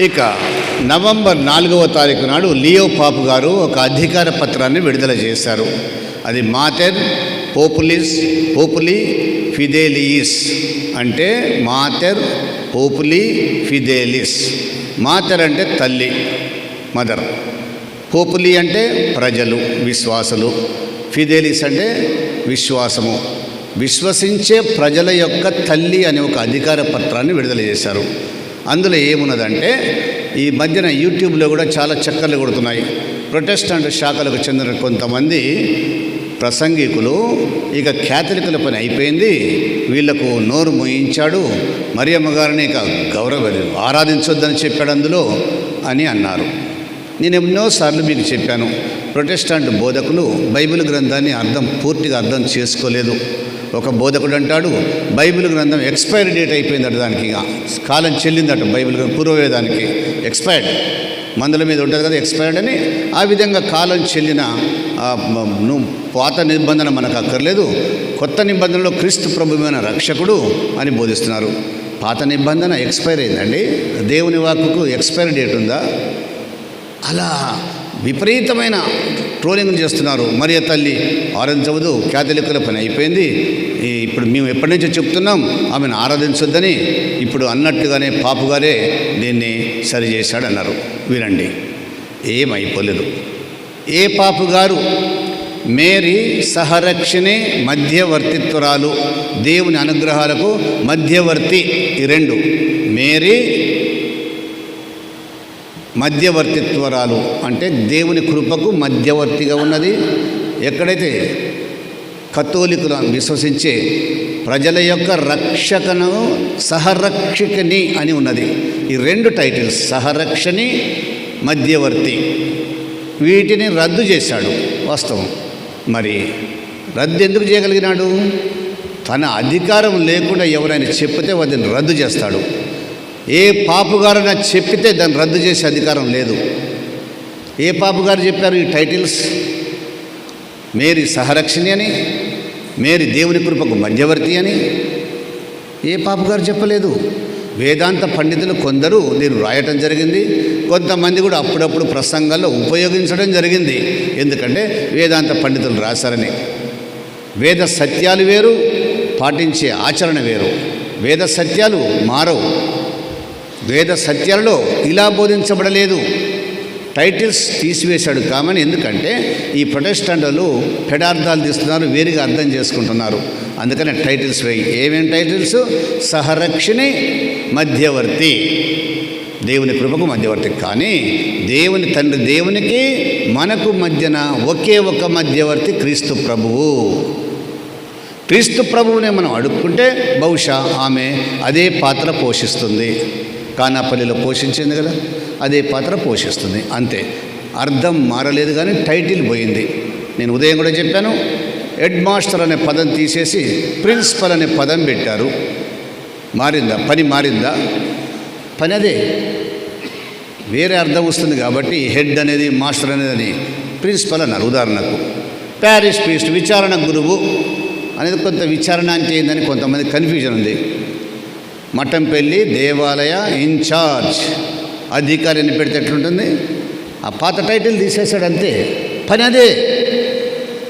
ఇక నవంబర్ నాలుగవ తారీఖు నాడు లియో పాపు గారు ఒక అధికార పత్రాన్ని విడుదల చేశారు. అది మాతెర్ పోపులిస్ పోపులి ఫిదేలియిస్ అంటే మాతెర్ పోపులి ఫిదేలిస్ మాతెర్ అంటే తల్లి మదర్. పోపులి అంటే ప్రజలు విశ్వాసులు. ఫిదేలిస్ అంటే విశ్వాసము. విశ్వసించే ప్రజల యొక్క తల్లి అనే ఒక అధికార పత్రాన్ని విడుదల చేశారు. అందులో ఏమున్నదంటే ఈ మధ్యన యూట్యూబ్లో కూడా చాలా చక్కర్లు కొడుతున్నాయి. ప్రొటెస్టాంట్ శాఖలకు చెందిన కొంతమంది ప్రసంగికులు ఇక క్యాథలికుల పని అయిపోయింది. వీళ్ళకు నోరు మోయించాడు. మరియమ్మ గారిని ఇక గౌరవ ఆరాధించొద్దని చెప్పాడు అందులో అని అన్నారు. నేను ఎన్నోసార్లు మీకు చెప్పాను. ప్రొటెస్టాంట్ బోధకులు బైబిల్ గ్రంథాన్ని అర్థం పూర్తిగా అర్థం చేసుకోలేదు. ఒక బోధకుడు అంటాడు బైబిల్ గ్రంథం ఎక్స్పైరీ డేట్ అయిపోయిందట దానికి ఇక. కాలం చెల్లిందట బైబిల్ గ్రంథం పూర్వవేదానికి ఎక్స్పైర్డ్. మందుల మీద ఉంటుంది కదా ఎక్స్పైర్డ్ అని ఆ విధంగా కాలం చెల్లిన ను పాత నిబంధన మనకు అక్కర్లేదు. కొత్త నిబంధనలో క్రీస్తు ప్రభుమైన రక్షకుడు అని బోధిస్తున్నారు. పాత నిబంధన ఎక్స్పైర్ అయిందండి. దేవుని వాక్కుకు ఎక్స్పైరీ డేట్ ఉందా? అలా విపరీతమైన ట్రోలింగ్ చేస్తున్నారు మరియ తల్లి. ఆరాధించవద్దు క్యాథలిక్ల పని అయిపోయింది. ఇప్పుడు మేము ఎప్పటి నుంచో చెప్తున్నాం ఆమెను ఆరాధించొద్దని. ఇప్పుడు అన్నట్టుగానే పాపుగారే దీన్ని సరి చేశాడు అన్నారు వినండి ఏమైపోలేదు. ఏ పాపగారు మేరీ సహరక్షణే మధ్యవర్తిత్వరాలు. దేవుని అనుగ్రహాలకు మధ్యవర్తి ఈ రెండు. మేరీ మధ్యవర్తిత్వరాలు అంటే దేవుని కృపకు మధ్యవర్తిగా ఉన్నది. ఎక్కడైతే కథోలికులు విశ్వసించే ప్రజల యొక్క రక్షకను సహరక్షకని అని ఉన్నది. ఈ రెండు టైటిల్స్ సహరక్షని మధ్యవర్తి వీటిని రద్దు చేశాడు వాస్తవం. మరి రద్దు ఎందుకు చేయగలిగినాడు? తన అధికారం లేకుండా ఎవరైనా చెప్తే వాటిని రద్దు చేస్తాడు. ఏ పాపుగారైనా చెప్పితే దాన్ని రద్దు చేసే అధికారం లేదు. ఏ పాపుగారు చెప్పారు ఈ టైటిల్స్? మేరీ సహరక్షిణి అని మేరీ దేవుని కృపకు మధ్యవర్తి అని? ఏ పాపుగారు చెప్పలేదు? వేదాంత పండితులు కొందరు దీన్ని రాయటం జరిగింది కొంతమంది కూడా అప్పుడప్పుడు ప్రసంగాల్లో ఉపయోగించడం జరిగింది. ఎందుకంటే వేదాంత పండితులు రాశారని. వేద సత్యాలు వేరు పాటించే ఆచరణ వేరు. వేద సత్యాలు మారవు. వేద సత్యాలలో ఇలా బోధించబడలేదు. టైటిల్స్ తీసివేశాడు కామని ఎందుకంటే ఈ ప్రొటెస్టెంట్లు పెడార్థాలు తీస్తున్నారు వేరుగా అర్థం చేసుకుంటున్నారు. అందుకనే టైటిల్స్ వేయి. ఏమేమి టైటిల్స్? సహరక్షిణి మధ్యవర్తి. దేవుని కృపకు మధ్యవర్తి. కానీ దేవుని తండ్రి దేవునికి మనకు మధ్యన ఒకే ఒక మధ్యవర్తి క్రీస్తు ప్రభువు. క్రీస్తు ప్రభువునే మనం అడుక్కుంటే బహుశా ఆమె అదే పాత్ర పోషిస్తుంది. కానాపల్లిలో పోషించింది కదా? అదే పాత్ర పోషిస్తుంది అంతే. అర్థం మారలేదు కానీ టైటిల్ పోయింది. నేను ఉదయం కూడా చెప్పాను హెడ్ మాస్టర్ అనే పదం తీసేసి ప్రిన్సిపల్ అనే పదం పెట్టారు. మారిందా? పని మారిందా? పని అదే. వేరే అర్థం వస్తుంది కాబట్టి హెడ్ అనేది మాస్టర్ అనేది అని ప్రిన్సిపల్ అన్నారు ఉదాహరణకు. ప్యారిస్ పీస్ట్ విచారణ గురువు అనేది కొంత విచారణ అంటే ఏందని కొంతమంది కన్ఫ్యూజన్ ఉంది. మఠంపల్లి దేవాలయ ఇన్ఛార్జ్ అధికారి అని పెడితే ఎట్లుంటుంది? ఆ పాత టైటిల్ తీసేశాడు అంతే. పని అదే.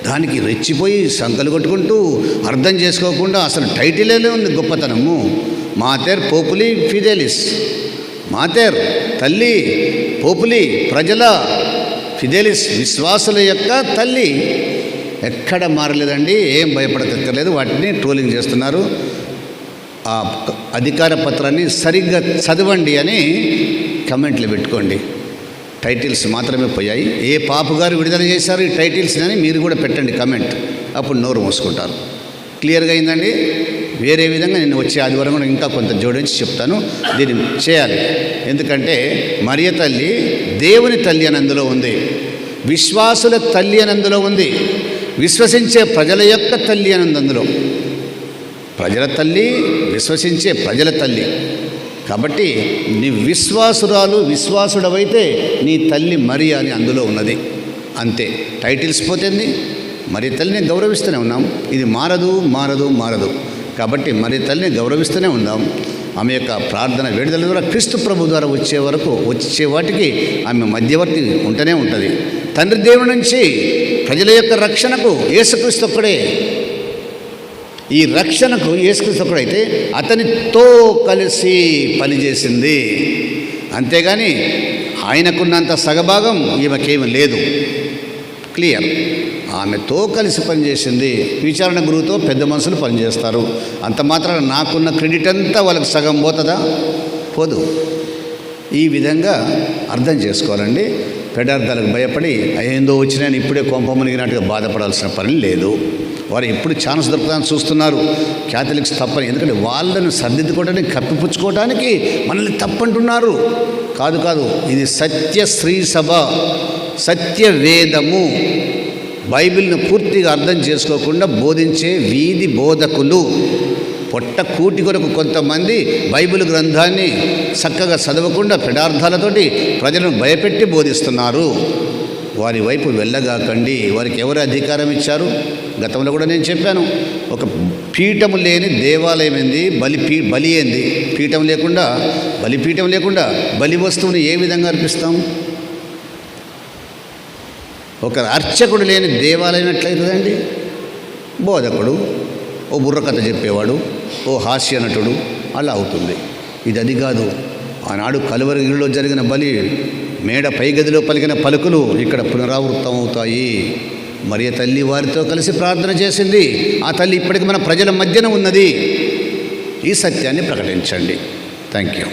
దానికి రెచ్చిపోయి సంకలు కొట్టుకుంటూ అర్థం చేసుకోకుండా అసలు టైటిలే ఉంది గొప్పతనము. మాతేర్ పోపులి ఫిదేలిస్. మాతేర్ తల్లి పోపులి ప్రజల ఫిదేలిస్ విశ్వాసుల యొక్క తల్లి. ఎక్కడ మారలేదండి ఏం భయపడక్కర్లేదు వాటిని ట్రోలింగ్ చేస్తున్నారు. ఆ అధికార పత్రాన్ని సరిగ్గా చదవండి అని కమెంట్లు పెట్టుకోండి. టైటిల్స్ మాత్రమే పోయాయి. ఏ పాపు గారు విడుదల చేశారు ఈ టైటిల్స్ అని మీరు కూడా పెట్టండి కమెంట్. అప్పుడు నోరు మూసుకుంటారు. క్లియర్గా అయిందండి? వేరే విధంగా నేను వచ్చే ఆదివారం కూడా ఇంకా కొంత జోడించి చెప్తాను. దీన్ని చేయాలి. ఎందుకంటే మరియ తల్లి దేవుని తల్లి అని అందులో ఉంది. విశ్వాసుల తల్లి అని అందులో ఉంది. విశ్వసించే ప్రజల యొక్క తల్లి అని ఉంది అందులో ప్రజల తల్లి విశ్వసించే ప్రజల తల్లి. కాబట్టి నీ విశ్వాసురాలు విశ్వాసుడవైతే నీ తల్లి మరి అని అందులో ఉన్నది. అంతే. టైటిల్స్ పోతుంది మరి తల్లిని గౌరవిస్తూనే ఉన్నాం. ఇది మారదు మారదు మారదు. కాబట్టి మరి తల్లిని గౌరవిస్తూనే ఉందాం. ఆమె యొక్క ప్రార్థన విడుదల ద్వారా క్రీస్తు ప్రభు ద్వారా వచ్చే వరకు వచ్చే వాటికి ఆమె మధ్యవర్తి ఉంటూనే ఉంటుంది. తండ్రి దేవుడి నుంచి ప్రజల యొక్క రక్షణకు ఏసుక్రీస్తు ఒక్కడే ఈ రక్షణకు యేసుక్రీస్తు అతనితో కలిసి పనిచేసింది. అంతేగాని ఆయనకున్నంత సగభాగం ఈమెకేమీ లేదు. క్లియర్. ఆమెతో కలిసి పనిచేసింది. విచారణ గురువుతో పెద్ద మనుషులు పనిచేస్తారు. అంత మాత్రాన నాకున్న క్రెడిట్ అంతా వాళ్ళకి సగం పోతుందా? పోదు. ఈ విధంగా అర్థం చేసుకోవాలండి. పెడార్థాలకు భయపడి ఏందో వచ్చినాయని ఇప్పుడే కొంప మునిగినట్టుగా బాధపడాల్సిన పని లేదు. వారు ఎప్పుడు ఛాన్స్ దొరుకుతామని చూస్తున్నారు. క్యాథలిక్స్ తప్పని. ఎందుకంటే వాళ్ళను సర్దిద్దుకోవడానికి కప్పిపుచ్చుకోవడానికి మనల్ని తప్పంటున్నారు. కాదు కాదు. ఇది సత్య స్త్రీ సభ సత్య వేదము. బైబిల్ను పూర్తిగా అర్థం చేసుకోకుండా బోధించే వీధి బోధకులు. పొట్ట కూటి కొరకు కొంతమంది బైబిల్ గ్రంథాన్ని చక్కగా చదవకుండా పెడార్థాలతోటి ప్రజలను భయపెట్టి బోధిస్తున్నారు. వారి వైపు వెళ్ళగాకండి. వారికి ఎవరు అధికారం ఇచ్చారు? గతంలో కూడా నేను చెప్పాను. ఒక పీఠము లేని దేవాలయం ఏంది? బలి పీ బలి ఏంది? పీఠం లేకుండా బలిపీఠం లేకుండా బలి వస్తువుని ఏ విధంగా అర్పిస్తాం? ఒక అర్చకుడు లేని దేవాలయం ఎట్లయితుందండి? బోధకుడు ఓ బుర్రకథ చెప్పేవాడు ఓ హాస్య నటుడు అలా అవుతుంది. ఇది అది కాదు. ఆనాడు కలువరిగిరిలో జరిగిన బలి మేడ పై గదిలో పలికిన పలుకులు ఇక్కడ పునరావృతం అవుతాయి మరియ తల్లి వారితో కలిసి ప్రార్థన చేసింది. ఆ తల్లి ఇప్పటికి మన ప్రజల మధ్యన ఉన్నది. ఈ సత్యాన్ని ప్రకటించండి. Thank you